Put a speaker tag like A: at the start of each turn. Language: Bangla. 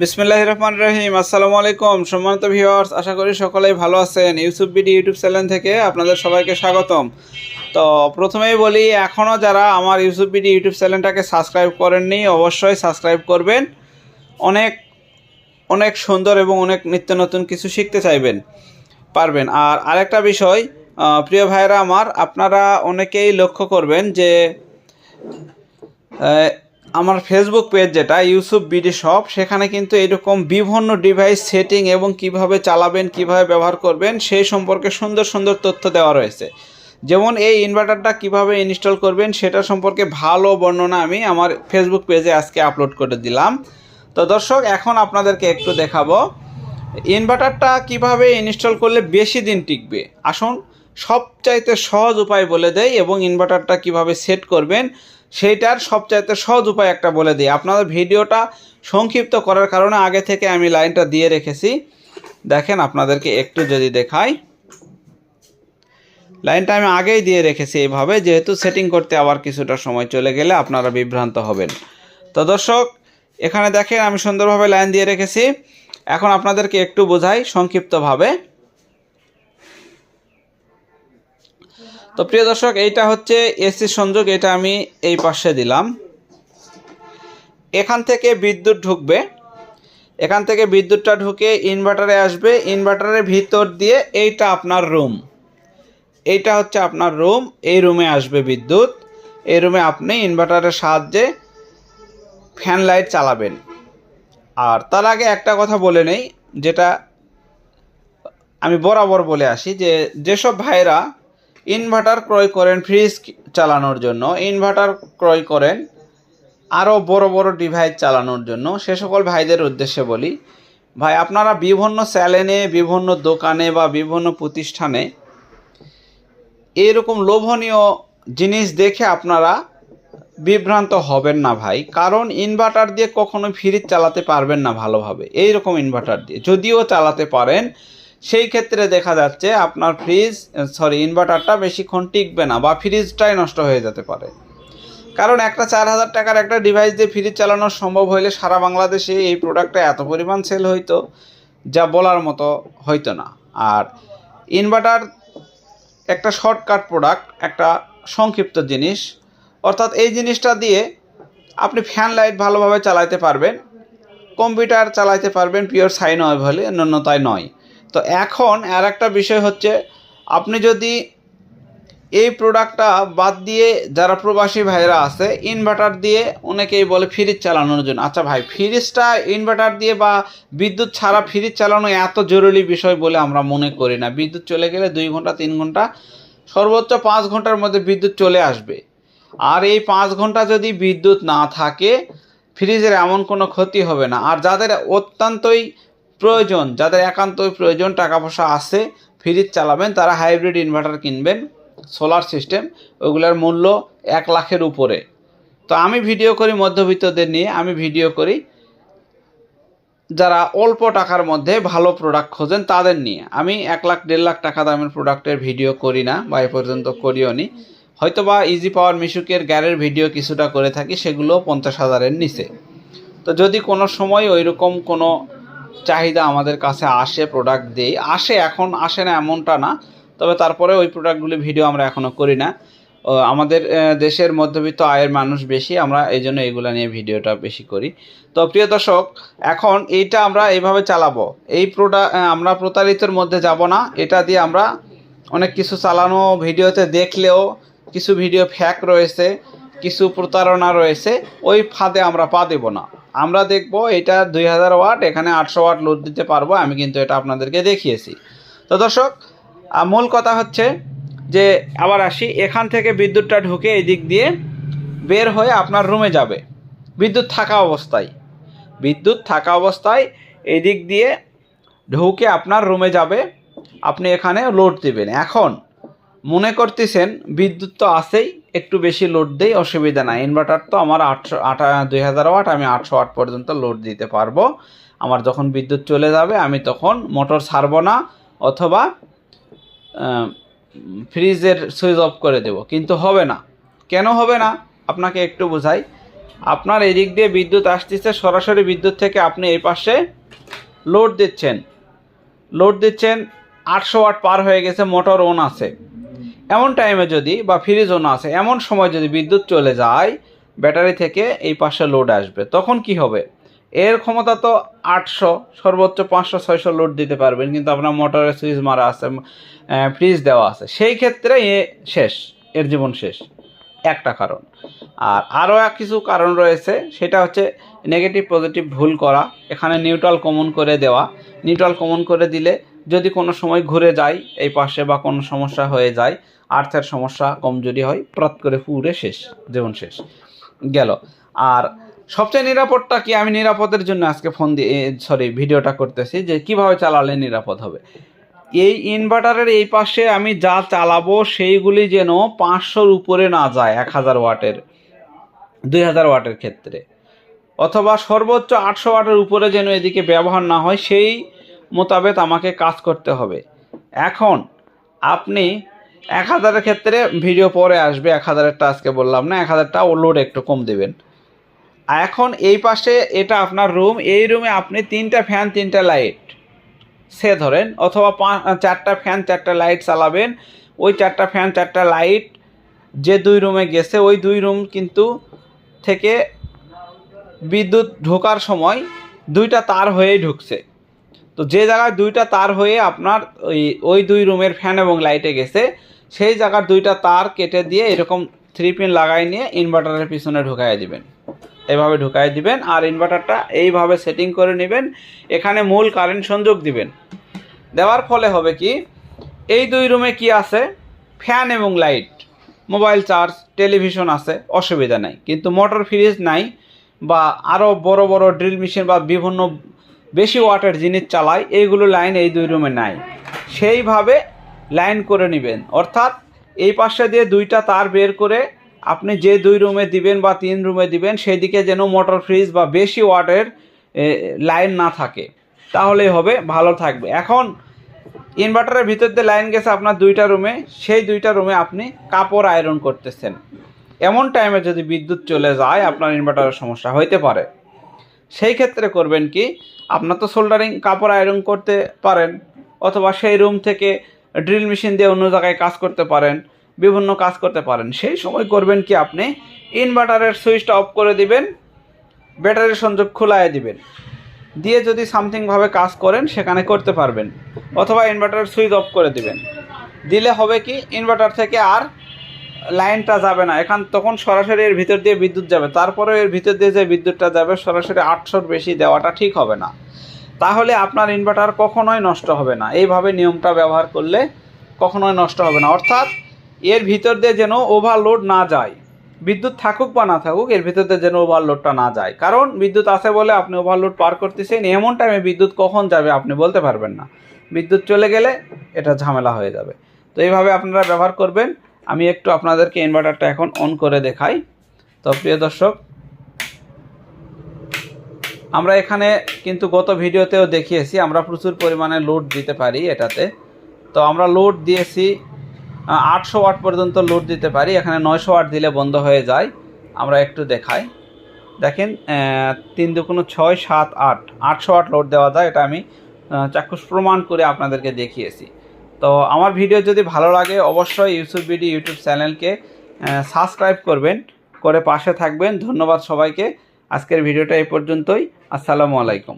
A: বিসমিল্লাহ রহমান রহিম আসসালামু আলাইকুম। সম্মানিত ভিউয়ার্স আশা করি সকলেই ভালো আছেন। ইউসুফ বিডি ইউটিউব চ্যানেল থেকে আপনাদের সবাইকে স্বাগতম। তো প্রথমেই বলি এখনও যারা আমার ইউসুফ বিডি ইউটিউব চ্যানেলটাকে সাবস্ক্রাইব করেননি, অবশ্যই সাবস্ক্রাইব করবেন। অনেক অনেক সুন্দর এবং অনেক নিত্য নতুন কিছু শিখতে চাইবেন, পারবেন। আর আরেকটা বিষয় প্রিয় ভাইরা আমার, আপনারা অনেকেই লক্ষ্য করবেন যে আমার ফেসবুক পেজ যেটা ইউসুফ বিডি শপ সেখানে কিন্তু এরকম বিভিন্ন ডিভাইস সেটিং এবং কীভাবে চালাবেন, কীভাবে ব্যবহার করবেন, সেই সম্পর্কে সুন্দর সুন্দর তথ্য দেওয়া রয়েছে। যেমন এই ইনভার্টারটা কীভাবে ইনস্টল করবেন, সেটা সম্পর্কে ভালো বর্ণনা আমি আমার ফেসবুক পেজে আজকে আপলোড করে দিলাম। তো দর্শক, এখন আপনাদেরকে একটু দেখাবো। ইনভার্টারটা কীভাবে ইনস্টল করলে বেশি দিন টিকবে? আসুন, সবচাইতে সহজ উপায় বলে দেয় এবং ইনভার্টারটা কীভাবে সেট করবেন সেইটার সবচাইতে সহজ উপায় একটা বলে দিই। আপনাদের ভিডিওটা সংক্ষিপ্ত করার কারণে আগে থেকে আমি লাইনটা দিয়ে রেখেছি। দেখেন আপনাদেরকে একটু যদি দেখাই। লাইনটা আমি আগেই দিয়ে রেখেছি এইভাবে, যেহেতু সেটিং করতে আবার কিছুটা সময় চলে গেলে আপনারা বিভ্রান্ত হবেন। তো দর্শক, এখানে দেখেন আমি সুন্দরভাবে লাইন দিয়ে রেখেছি। এখন আপনাদেরকে একটু বোঝাই সংক্ষিপ্তভাবে। তো প্রিয় দর্শক, এইটা হচ্ছে এসি সংযোগ, এটা আমি এই পাশে দিলাম। এখান থেকে বিদ্যুৎ ঢুকবে। এখান থেকে বিদ্যুৎটা ঢুকে ইনভার্টারে আসবে। ইনভার্টারের ভিতর দিয়ে এইটা আপনার রুম। এইটা হচ্ছে আপনার রুম। এই রুমে আসবে বিদ্যুৎ। এই রুমে আপনি ইনভার্টারের সাহায্যে ফ্যান লাইট চালাবেন। আর তার আগে একটা কথা বলে নেই, যেটা আমি বরাবর বলে আসি, যে যেসব ভাইরা ইনভার্টার ক্রয় করেন ফ্রিজ চালানোর জন্য। ইনভার্টার ক্রয় করেন আরও বড় বড় ডিভাইস চালানোর জন্য। সে সকল ভাইদের উদ্দেশ্যে বলি, ভাই, আপনারা বিভিন্ন চ্যানেলে বিভিন্ন দোকানে বা বিভিন্ন প্রতিষ্ঠানে এরকম লোভনীয় জিনিস দেখে আপনারা বিভ্রান্ত হবেন না ভাই। কারণ ইনভার্টার দিয়ে কখনো ফ্রিজ চালাতে পারবেন না ভালোভাবে। এই রকম ইনভার্টার দিয়ে। যদিও চালাতে পারেন সেই ক্ষেত্রে দেখা যাচ্ছে আপনার ফ্রিজ সরি ইনভার্টারটা বেশিক্ষণ টিকবে না বা ফ্রিজটাই নষ্ট হয়ে যেতে পারে। কারণ একটা চার হাজার টাকার একটা ডিভাইস দিয়ে ফ্রিজ চালানো সম্ভব হইলে সারা বাংলাদেশে এই প্রোডাক্টটা এত পরিমাণ সেল হইতো, যা বলার মতো হইতো না। আর ইনভার্টার একটা শর্টকাট প্রোডাক্ট একটা সংক্ষিপ্ত জিনিস। অর্থাৎ এই জিনিসটা দিয়ে আপনি ফ্যান লাইট ভালোভাবে চালাতে পারবেন কম্পিউটার চালাতে পারবেন পিওর সাইন হলে, ন্যূনতায় নয়। তো এখন আর একটা বিষয় হচ্ছে, আপনি যদি এই প্রোডাক্টটা বাদ দিয়ে যারা প্রবাসী ভাইরা আছে ইনভার্টার দিয়ে অনেকেই বলে ফ্রিজ চালানোর জন্য। আচ্ছা ভাই ফ্রিজটা ইনভার্টার দিয়ে বা বিদ্যুৎ ছাড়া ফ্রিজ চালানো এত জরুরি বিষয় বলে আমরা মনে করি না। বিদ্যুৎ চলে গেলে দুই ঘণ্টা, তিন ঘণ্টা, সর্বোচ্চ পাঁচ ঘণ্টার মধ্যে বিদ্যুৎ চলে আসবে। আর এই পাঁচ ঘণ্টা যদি বিদ্যুৎ না থাকে ফ্রিজের এমন কোনো ক্ষতি হবে না। আর যাদের অত্যন্তই প্রয়োজন, যাদের একান্তই প্রয়োজন টাকা পয়সা আছে, ফ্রিজ চালাবেন, তারা হাইব্রিড ইনভার্টার কিনবেন সোলার সিস্টেম ওগুলোর মূল্য এক লাখের উপরে। তো আমি ভিডিও করি মধ্যবিত্তদের নিয়ে, আমি ভিডিও করি যারা অল্প টাকার মধ্যে ভালো প্রোডাক্ট খোঁজেন তাদের নিয়ে। আমি এক লাখ, দেড় লাখ টাকা দামের প্রোডাক্টের ভিডিও করি না, বা এ পর্যন্ত করিও নি। হয়তো বা ইজি পাওয়ার মিশুকের গ্যারের ভিডিও কিছুটা করে থাকি, সেগুলো পঞ্চাশ হাজারের নিচে। তো যদি কোনো সময় ওইরকম কোনো চাহিদা আমাদের কাছে আসে প্রোডাক্ট দেই। আসে এখন, আসে না এমনটা না। তবে তারপরে ওই প্রোডাক্টগুলি ভিডিও আমরা এখনও করি না। আমাদের দেশের মধ্যবিত্ত আয়ের মানুষ বেশি, আমরা এই জন্য এগুলো নিয়ে ভিডিওটা বেশি করি। তো প্রিয় দর্শক, এখন এইটা আমরা এইভাবে চালাবো। এই প্রোডাক্ট আমরা প্রতারিতের মধ্যে যাব না। এটা দিয়ে আমরা অনেক কিছু চালানো ভিডিওতে দেখলেও কিছু ভিডিও ফ্যাক রয়েছে, কিছু প্রতারণা রয়েছে, ওই ফাঁদে আমরা পা দেবো না। আমরা দেখব এটা দুই হাজার ওয়াট, এখানে আটশো ওয়াট লোড দিতে পারব, আমি কিন্তু এটা আপনাদেরকে দেখিয়েছি। তো দর্শক মূল কথা হচ্ছে যে, আবার আসি, এখান থেকে বিদ্যুৎটা ঢুকে এই দিক দিয়ে বের হয়ে আপনার রুমে যাবে। বিদ্যুৎ থাকা অবস্থায়। বিদ্যুৎ থাকা অবস্থায় এই দিক দিয়ে ঢুকে আপনার রুমে যাবে, আপনি এখানে লোড দেবেন। এখন মনে করতেছেন বিদ্যুৎ তো আছেই একটু বেশি লোড দেই, অসুবিধা নাই। ইনভার্টার তো আমার আটশো আটা দুই হাজার ওয়াট, আমি আটশো ওয়াট পর্যন্ত লোড দিতে পারব। আমার যখন বিদ্যুৎ চলে যাবে, আমি তখন মোটর ছাড়বো না, অথবা ফ্রিজের সুইচ অফ করে দেব। কিন্তু হবে না। কেন হবে না? আপনাকে একটু বোঝাই। আপনার এদিক দিয়ে বিদ্যুৎ আসতেছে, সরাসরি বিদ্যুৎ থেকে আপনি এই পাশে লোড দিচ্ছেন। লোড দিচ্ছেন, আটশো ওয়াট পার হয়ে গেছে মোটর অন আছে। এমন টাইমে যদি বা ফ্রিজ অন আছে, এমন সময় যদি বিদ্যুৎ চলে যায় ব্যাটারি থেকে এই পাশে লোড আসবে, তখন কি হবে? এর ক্ষমতা তো আটশো, সর্বোচ্চ পাঁচশো, ছয়শো লোড দিতে পারবেন, কিন্তু আপনার মোটরের সুইচ মারা আছে ফ্রিজ দেওয়া আছে। সেই ক্ষেত্রে এ শেষ, এর জীবন শেষ। একটা কারণ। আর আরও এক কিছু কারণ রয়েছে, সেটা হচ্ছে নেগেটিভ পজিটিভ ভুল করা, এখানে নিউট্রাল কমন করে দেওয়া। নিউট্রাল কমন করে দিলে যদি কোনো সময় ঘুরে যায় এই পাশে বা কোনো সমস্যা হয়ে যায়, আর্থের সমস্যা কমজোরি হয়, প্রত করে পুরে শেষ, জীবন শেষ। গেল। আর সবচেয়ে নিরাপদটা কি? আমি নিরাপদের জন্য আজকে ফোন দিয়ে সরি ভিডিওটা করতেছি যে কীভাবে চালালে নিরাপদ হবে। এই ইনভার্টারের এই পাশে আমি যা চালাবো, সেইগুলি যেন পাঁচশোর উপরে না যায়, এক হাজার ওয়াটের, দুই হাজার ওয়াটের ক্ষেত্রে। অথবা সর্বোচ্চ আটশো ওয়াটের উপরে যেন এদিকে ব্যবহার না হয়, সেই মোতাবেক আমাকে কাজ করতে হবে। এখন আপনি এক হাজারের ক্ষেত্রে ভিডিও পরে আসবে, এক হাজারেরটা আজকে বললাম না, এক হাজারটা ও লোড একটু কম দেবেন। এখন এই পাশে এটা আপনার রুম এই রুমে আপনি তিনটা ফ্যান তিনটা লাইট সে ধরেন, অথবা পাঁচ, চারটা ফ্যান চারটা লাইট চালাবেন। ওই চারটা ফ্যান চারটা লাইট যে দুই রুমে গেছে, ওই দুই রুম কিন্তু থেকে বিদ্যুৎ ঢোকার সময় দুইটা তার হয়েই ঢুকছে। তো যে জায়গায় দুইটা তার হয়ে আপনার ওই ওই দুই রুমের ফ্যান এবং লাইটে গেছে, সেই জায়গার দুইটা তার কেটে দিয়ে এরকম থ্রি পিন লাগাই নিয়ে ইনভার্টারের পিছনে ঢুকাই দিবেন। এভাবে ঢুকাই দিবেন আর ইনভার্টারটা এইভাবে সেটিং করে নেবেন, এখানে মূল কারেন্ট সংযোগ দিবেন। দেওয়ার ফলে হবে কি, এই দুই রুমে কি আছে? ফ্যান এবং লাইট, মোবাইল চার্জ, টেলিভিশন আছে, অসুবিধা নাই। কিন্তু মোটর ফ্রিজ নাই বা আরও বড় বড় ড্রিল মেশিন বা বিভিন্ন বেশি ওয়াটের জিনিস চালায়, এইগুলো লাইন এই দুই রুমে নাই। সেইভাবে লাইন করে নেবেন। অর্থাৎ এই পাশে দিয়ে দুইটা তার বের করে আপনি যে দুই রুমে দিবেন বা তিন রুমে দিবেন, সেদিকে যেন মোটর ফ্রিজ বা বেশি ওয়াটের লাইন না থাকে। তাহলেই হবে, ভালো থাকবে। এখন ইনভার্টারের ভিতর দিয়ে লাইন গেছে আপনার দুইটা রুমে সেই দুইটা রুমে আপনি কাপড় আয়রন করতেছেন। এমন টাইমে যদি বিদ্যুৎ চলে যায়, আপনার ইনভার্টারের সমস্যা হইতে পারে। সেই ক্ষেত্রে করবেন কি, আপনার তো সোল্ডারিং কাপড় আয়রন করতে পারেন, অথবা সেই রুম থেকে ড্রিল মেশিন দিয়ে অন্য জায়গায় কাজ করতে পারেন, বিভিন্ন কাজ করতে পারেন, সেই সময় করবেন কি আপনি ইনভার্টারের সুইচটা অফ করে দিবেন ব্যাটারির সংযোগ খোলায় দিবেন। দিয়ে যদি সামথিংভাবে কাজ করেন, সেখানে করতে পারবেন, অথবা ইনভার্টারের সুইচ অফ করে দিবেন। দিলে হবে কি ইনভার্টার থেকে আর লাইনটা যাবে না। এখান তখন সরাসরি এর ভিতর দিয়ে বিদ্যুৎ যাবে। তারপরে এর ভিতর দিয়ে যে বিদ্যুৎটা যাবে, সরাসরি আটশোর বেশি দেওয়াটা ঠিক হবে না। তাহলে আপনার ইনভার্টার কখনোই নষ্ট হবে না। এইভাবে নিয়মটা ব্যবহার করলে কখনোই নষ্ট হবে না। অর্থাৎ এর ভিতর দিয়ে যেন ওভারলোড না যায়। বিদ্যুৎ থাকুক বা না থাকুক, এর ভিতর দিয়ে যেন ওভারলোডটা না যায়। কারণ বিদ্যুৎ আছে বলে আপনি ওভারলোড পার করতেছেন, এমন টাইমে বিদ্যুৎ কখন যাবে আপনি বলতে পারবেন না। বিদ্যুৎ চলে গেলে এটা ঝামেলা হয়ে যাবে। তো এইভাবে আপনারা ব্যবহার করবেন। আমি একটু আপনাদেরকে ইনভার্টারটা এখন অন করে দেখাই। তো প্রিয় দর্শক, আমরা এখানে কিন্তু গত ভিডিওতেও দেখিয়েছি, আমরা প্রচুর পরিমাণে লোড দিতে পারি এটাতে। তো আমরা লোড দিয়েছি আটশো ওয়াট পর্যন্ত লোড দিতে পারি, এখানে নয়শো ওয়াট দিলে বন্ধ হয়ে যায়। আমরা একটু দেখাই। দেখেন তিন দুগুণ ছয় সাত আট, আটশো ওয়াট লোড দেওয়া যায়, এটা আমি চাক্ষুষ প্রমাণ করে আপনাদেরকে দেখিয়েছি। তো আমার ভিডিও যদি ভালো লাগে, অবশ্যই ইউসুফ বিডি ইউটিউব চ্যানেলকে সাবস্ক্রাইব করবেন, করে পাশে থাকবেন। ধন্যবাদ সবাইকে। আজকের ভিডিওটা এই পর্যন্তই। আসসালামু আলাইকুম।